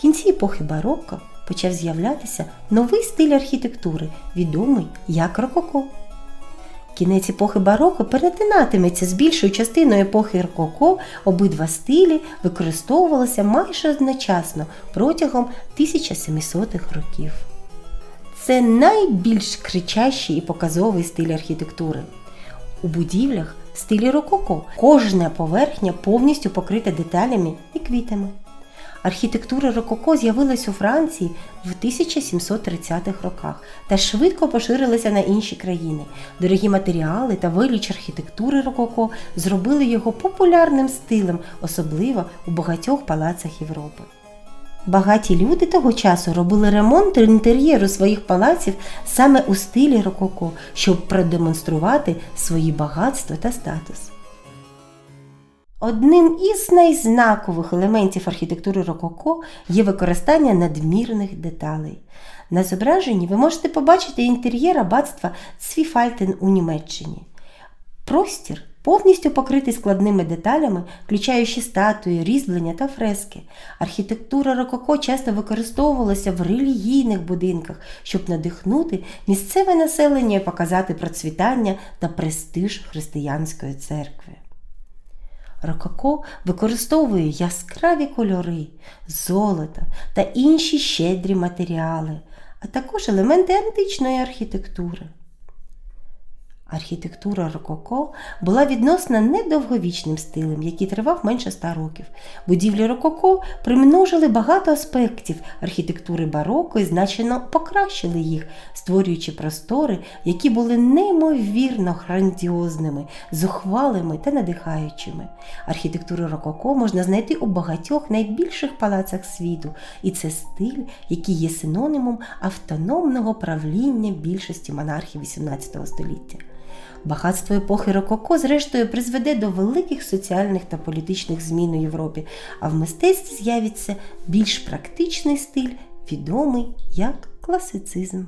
В кінці епохи барокко почав з'являтися новий стиль архітектури, відомий як рококо. Кінець епохи бароко перетинатиметься з більшою частиною епохи рококо, обидва стилі використовувалися майже одночасно протягом 1700-х років. Це найбільш кричащий і показовий стиль архітектури. У будівлях в стилі рококо кожна поверхня повністю покрита деталями і квітами. Архітектура рококо з'явилась у Франції в 1730-х роках та швидко поширилася на інші країни. Дорогі матеріали та велич архітектури рококо зробили його популярним стилем, особливо у багатьох палацах Європи. Багаті люди того часу робили ремонт інтер'єру своїх палаців саме у стилі рококо, щоб продемонструвати свої багатства та статус. Одним із найзнакових елементів архітектури рококо є використання надмірних деталей. На зображенні ви можете побачити інтер'єр аббатства Цвіфальтен у Німеччині. Простір повністю покритий складними деталями, включаючи статуї, різьблення та фрески. Архітектура рококо часто використовувалася в релігійних будинках, щоб надихнути місцеве населення і показати процвітання та престиж християнської церкви. Рококо використовує яскраві кольори, золото та інші щедрі матеріали, а також елементи античної архітектури. Архітектура рококо була відносно недовговічним стилем, який тривав менше ста років. Будівлі рококо примножили багато аспектів архітектури бароко і значно покращили їх, створюючи простори, які були неймовірно грандіозними, зухвалими та надихаючими. Архітектуру рококо можна знайти у багатьох найбільших палацах світу, і це стиль, який є синонімом автономного правління більшості монархів XVIII століття. Багатство епохи Рококо, зрештою, призведе до великих соціальних та політичних змін у Європі, а в мистецтві з'явиться більш практичний стиль, відомий як класицизм.